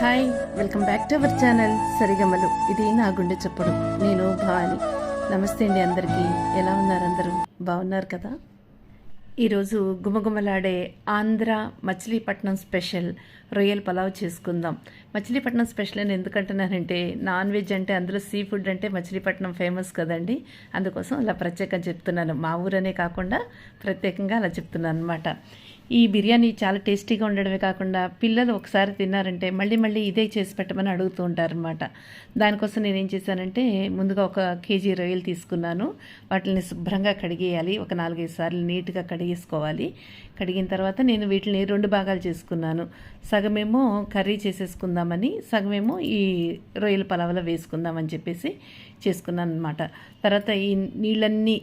Hi welcome back to our channel Sarigamalu. ఇది నా గుండె చప్పుడు. నేను భాని. నమస్తే అండి అందరికీ. ఎలా ఉన్నారు అందరూ? బాగున్నారు కదా? ఈరోజు గుమగుమలాడే ఆంధ్ర మచిలీపట్నం స్పెషల్ రొయ్యల పలావ్ చేసుకుందాం. మచిలీపట్నం స్పెషల్ అని ఎందుకంటున్నానంటే నాన్ వెజ్ అంటే అందులో సీ ఫుడ్ అంటే మచిలీపట్నం ఫేమస్ కదండి. అందుకోసం అలా ప్రత్యేకంగా చెప్తున్నాను. మా ఊరనే కాకుండా ప్రత్యేకంగా అలా చెప్తున్నాను అనమాట ఈ బిర్యానీ చాలా టేస్టీగా ఉండడమే కాకుండా పిల్లలు ఒకసారి తిన్నారంటే మళ్ళీ మళ్ళీ ఇదే చేసి పెట్టమని అడుగుతూ ఉంటారనమాట దానికోసం నేను ఏం చేశానంటే ముందుగా ఒక కేజీ రొయ్యలు తీసుకున్నాను. వాటిని శుభ్రంగా కడిగేయాలి. ఒక నాలుగైదు సార్లు నీట్గా కడిగేసుకోవాలి. కడిగిన తర్వాత నేను వీటిని రెండు భాగాలు చేసుకున్నాను. సగమేమో కర్రీ చేసేసుకుందామని సగమేమో ఈ రొయ్యల పలావలో వేసుకుందామని చెప్పేసి చేసుకున్నాను అనమాట తర్వాత ఈ నీళ్ళన్నీ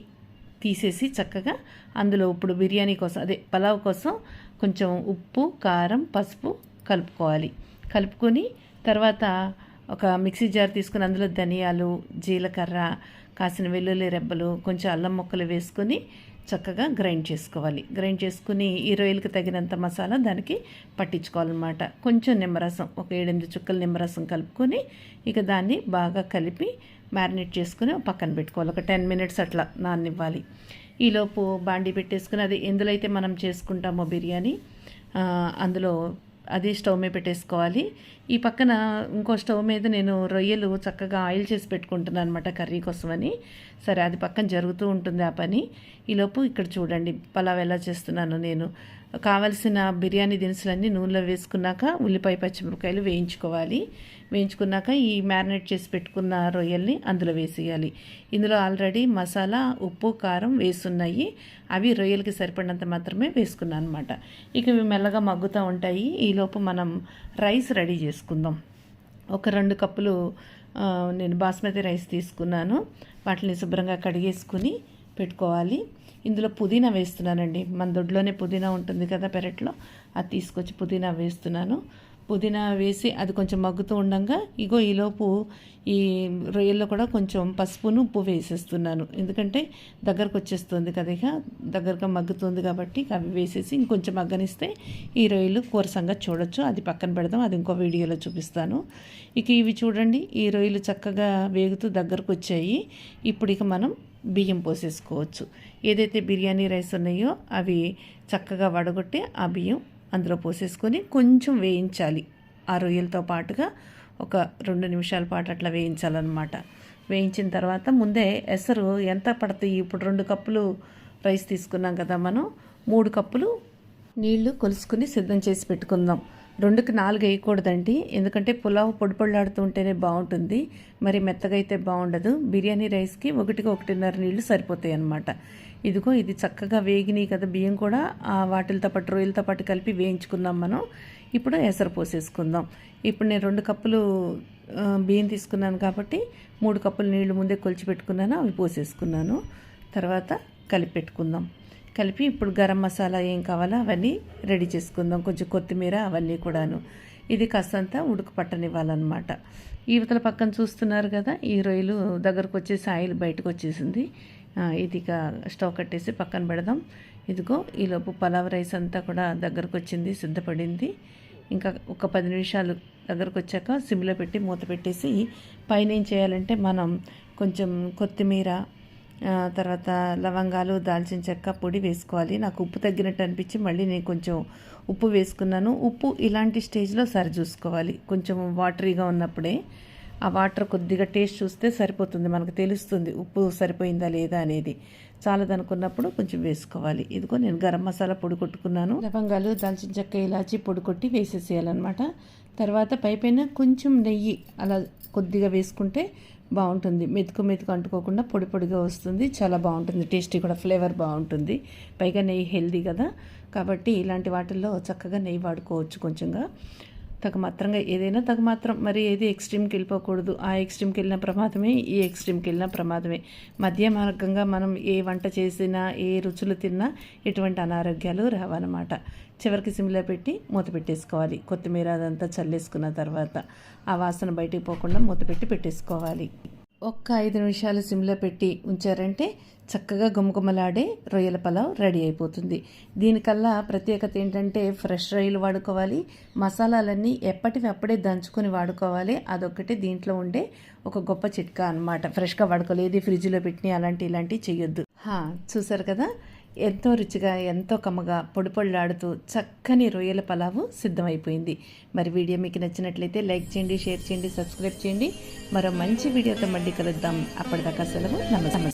తీసేసి చక్కగా అందులో ఇప్పుడు బిర్యానీ కోసం అదే పలావ్ కోసం కొంచెం ఉప్పు కారం పసుపు కలుపుకోవాలి. కలుపుకొని తర్వాత ఒక మిక్సీ జార్ తీసుకుని అందులో ధనియాలు జీలకర్ర కాసిన వెల్లుల్లి రెబ్బలు కొంచెం అల్లం ముక్కలు వేసుకొని చక్కగా గ్రైండ్ చేసుకోవాలి. గ్రైండ్ చేసుకుని ఈ తగినంత మసాలా దానికి పట్టించుకోవాలన్నమాట. కొంచెం నిమ్మరసం ఒక ఏడెనిమిది చుక్కల నిమ్మరసం కలుపుకొని ఇక దాన్ని బాగా కలిపి మ్యారినేట్ చేసుకుని పక్కన పెట్టుకోవాలి. ఒక టెన్ మినిట్స్ అట్లా నాన్నివ్వాలి. ఈలోపు బాండి పెట్టేసుకుని అది ఎందులో అయితే మనం చేసుకుంటామో బిర్యానీ అందులో అది స్టవ్ మీద పెట్టేసుకోవాలి. ఈ పక్కన ఇంకో స్టవ్ మీద నేను రొయ్యలు చక్కగా ఆయిల్ చేసి పెట్టుకుంటున్నాను అనమాట కర్రీ కోసమని. సరే అది పక్కన జరుగుతూ ఉంటుంది ఆ పని. ఈలోపు ఇక్కడ చూడండి పలావ్ ఎలా చేస్తున్నాను నేను. కావలసిన బిర్యానీ దినుసులన్నీ నూనెలో వేసుకున్నాక ఉల్లిపాయ పచ్చిమిరపకాయలు వేయించుకోవాలి. వేయించుకున్నాక ఈ మ్యారినేట్ చేసి పెట్టుకున్న రొయ్యల్ని అందులో వేసేయాలి. ఇందులో ఆల్రెడీ మసాలా ఉప్పు కారం వేసున్నాయి. అవి రొయ్యలకి సరిపడినంత మాత్రమే వేసుకున్నాను అనమాట ఇక ఇవి మెల్లగా మగ్గుతూ ఉంటాయి. ఈలోపు మనం రైస్ రెడీ చేసుకుందాం. ఒక రెండు కప్పులు నేను బాస్మతి రైస్ తీసుకున్నాను. వాటిని శుభ్రంగా కడిగేసుకుని పెట్టుకోవాలి. ఇందులో పుదీనా వేస్తున్నానండి. మన దొడ్లోనే పుదీనా ఉంటుంది కదా పెరట్లో. అది తీసుకొచ్చి పుదీనా వేస్తున్నాను. పుదీనా వేసి అది కొంచెం మగ్గుతూ ఉండగా ఇగో ఈలోపు ఈ రొయ్యల్లో కూడా కొంచెం పసుపును ఉప్పు వేసేస్తున్నాను. ఎందుకంటే దగ్గరకు వచ్చేస్తుంది కదా ఇక దగ్గరగా మగ్గుతుంది కాబట్టి అవి వేసేసి ఇంకొంచెం మగ్గనిస్తే ఈ రొయ్యలు కూర సంగతి చూడొచ్చు. అది పక్కన పెడదాం అది ఇంకో వీడియోలో చూపిస్తాను. ఇక ఇవి చూడండి ఈ రొయ్యలు చక్కగా వేగుతూ దగ్గరకు వచ్చాయి. ఇప్పుడు ఇక మనం బియ్యం పోసేసుకోవచ్చు. ఏదైతే బిర్యానీ రైస్ ఉన్నాయో అవి చక్కగా వడగొట్టి ఆ బియ్యం అందులో పోసేసుకొని కొంచెం వేయించాలి. ఆ రొయ్యలతో పాటుగా ఒక రెండు నిమిషాల పాటు అట్లా వేయించాలన్నమాట. వేయించిన తర్వాత ముందే ఎసరు ఎంత పడతాయి ఇప్పుడు రెండు కప్పులు రైస్ తీసుకున్నాం కదా మనం మూడు కప్పులు నీళ్ళు కొలుసుకుని సిద్ధం చేసి పెట్టుకుందాం. రెండుకి నాలుగు వేయకూడదండి. ఎందుకంటే పులావ్ పొడి ఉంటేనే బాగుంటుంది. మరి మెత్తగా అయితే బాగుండదు. బిర్యానీ రైస్కి ఒకటికి ఒకటిన్నర నీళ్ళు సరిపోతాయి అన్నమాట ఇదిగో ఇది చక్కగా వేగినాయి కదా బియ్యం కూడా. వాటిలతో పాటు రొయ్యలతో పాటు కలిపి వేయించుకుందాం మనం. ఇప్పుడు ఎసరు పోసేసుకుందాం. ఇప్పుడు నేను రెండు కప్పులు బియ్యం తీసుకున్నాను కాబట్టి మూడు కప్పులు నీళ్ళు ముందే కొలిచి పెట్టుకున్నాను. అవి పోసేసుకున్నాను. తర్వాత కలిపి పెట్టుకుందాం. కలిపి ఇప్పుడు గరం మసాలా ఏం కావాలో అవన్నీ రెడీ చేసుకుందాం. కొంచెం కొత్తిమీర అవన్నీ కూడాను. ఇది కాస్తంత ఉడుకు పట్టనివ్వాలన్నమాట. ఈవతల పక్కన చూస్తున్నారు కదా ఈ రొయ్యలు దగ్గరకు వచ్చేసి ఆయిల్ బయటకు వచ్చేసింది. ఇది ఇక స్టవ్ కట్టేసి పక్కన పెడదాం. ఇదిగో ఈలోపు పలావ్ రైస్ అంతా కూడా దగ్గరకు వచ్చింది సిద్ధపడింది. ఇంకా ఒక పది నిమిషాలు దగ్గరకు వచ్చాక సిమ్లో పెట్టి మూత పెట్టేసి పైన ఏం చేయాలంటే మనం కొంచెం కొత్తిమీర తర్వాత లవంగాలు దాల్చిన చెక్క పొడి వేసుకోవాలి. నాకు ఉప్పు తగ్గినట్టు అనిపించి మళ్ళీ నేను కొంచెం ఉప్పు వేసుకున్నాను. ఉప్పు ఇలాంటి స్టేజ్లో సరి చూసుకోవాలి కొంచెం వాటరీగా ఉన్నప్పుడే. ఆ వాటర్ కొద్దిగా టేస్ట్ చూస్తే సరిపోతుంది మనకు తెలుస్తుంది ఉప్పు సరిపోయిందా లేదా అనేది. చాలదనుకున్నప్పుడు కొంచెం వేసుకోవాలి. ఇదిగో నేను గరం మసాలా పొడి కొట్టుకున్నాను. లవంగాలు దాల్చిన చెక్క ఇలాచి పొడి కొట్టి వేసేసేయాలన్నమాట. తర్వాత పైపైన కొంచెం నెయ్యి అలా కొద్దిగా వేసుకుంటే బాగుంటుంది. మెతుకు మెతుకు అంటుకోకుండా పొడి పొడిగా వస్తుంది. చాలా బాగుంటుంది. టేస్టీ కూడా ఫ్లేవర్ బాగుంటుంది. పైగా నెయ్యి హెల్దీ కదా. కాబట్టి ఇలాంటి వాటిల్లో చక్కగా నెయ్యి వాడుకోవచ్చు కొంచెంగా. తగు మాత్రంగా ఏదైనా తగు మాత్రం మరి ఏది ఎక్స్ట్రీమ్కి వెళ్ళిపోకూడదు. ఆ ఎక్స్ట్రీమ్కి వెళ్ళిన ప్రమాదమే ఈ ఎక్స్ట్రీమ్కి వెళ్ళిన ప్రమాదమే. మధ్య మార్గంగా మనం ఏ వంట చేసినా ఏ రుచులు తిన్నా ఎటువంటి అనారోగ్యాలు రావన్నమాట. చివరికి సిమ్లో పెట్టి మూత పెట్టేసుకోవాలి. కొత్తిమీర అదంతా చల్లేసుకున్న తర్వాత ఆ వాసన బయటికి పోకుండా మూత పెట్టి పెట్టేసుకోవాలి. ఒక్క ఐదు నిమిషాలు సిమ్లో పెట్టి ఉంచారంటే చక్కగా గుమగుమలాడే రొయ్యల పలావ్ రెడీ అయిపోతుంది. దీనికల్లా ప్రత్యేకత ఏంటంటే ఫ్రెష్ రొయ్యలు వాడుకోవాలి. మసాలాలన్నీ ఎప్పటివి అప్పుడే దంచుకొని వాడుకోవాలి. అదొక్కటి దీంట్లో ఉండే ఒక గొప్ప చిట్కా అనమాట ఫ్రెష్గా వాడుకోలేదు ఫ్రిడ్జ్లో పెట్టి అలాంటి ఇలాంటివి చేయొద్దు చూసారు కదా? ఎంతో రుచిగా ఎంతో కమ్మగా పొడిపొళ్ళాడుతూ చక్కని రొయ్యల పలావు సిద్ధమైపోయింది. మరి వీడియో మీకు నచ్చినట్లయితే లైక్ చేయండి షేర్ చేయండి సబ్స్క్రైబ్ చేయండి. మరో మంచి వీడియోతో మళ్ళీ కలుద్దాం. అప్పటిదాకా సెలవు నమస్తే